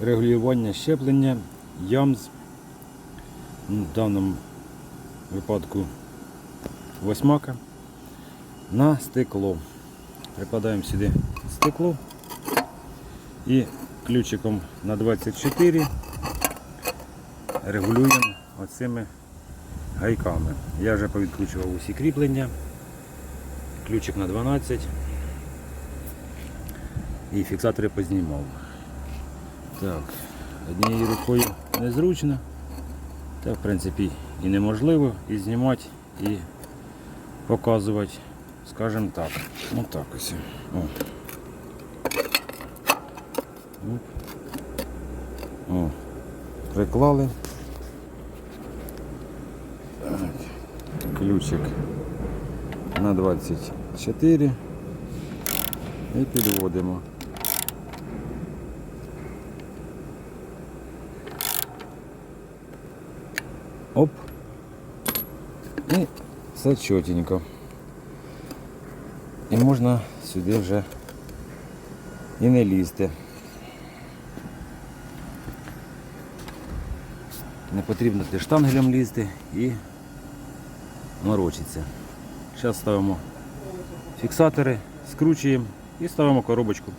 регулювання щеплення ямз, ну, в даному випадку восьмака, на стекло. Прикладаємо сюди стекло і ключиком на 24 регулюємо оцими гайками. Я вже повідкручував усі кріплення, ключик на 12 і фіксатори познімав. Так, однією рукою незручно, та в принципі і неможливо і знімати, і показувати, скажімо так. Отак ось. О. О. Приклали. Так. Ключик на 24 і підводимо. Оп. І все чотенько. І можна сюди вже і не лізти. Не потрібно туди штангелем лізти і морочиться. Зараз ставимо фіксатори, скручуємо і ставимо коробочку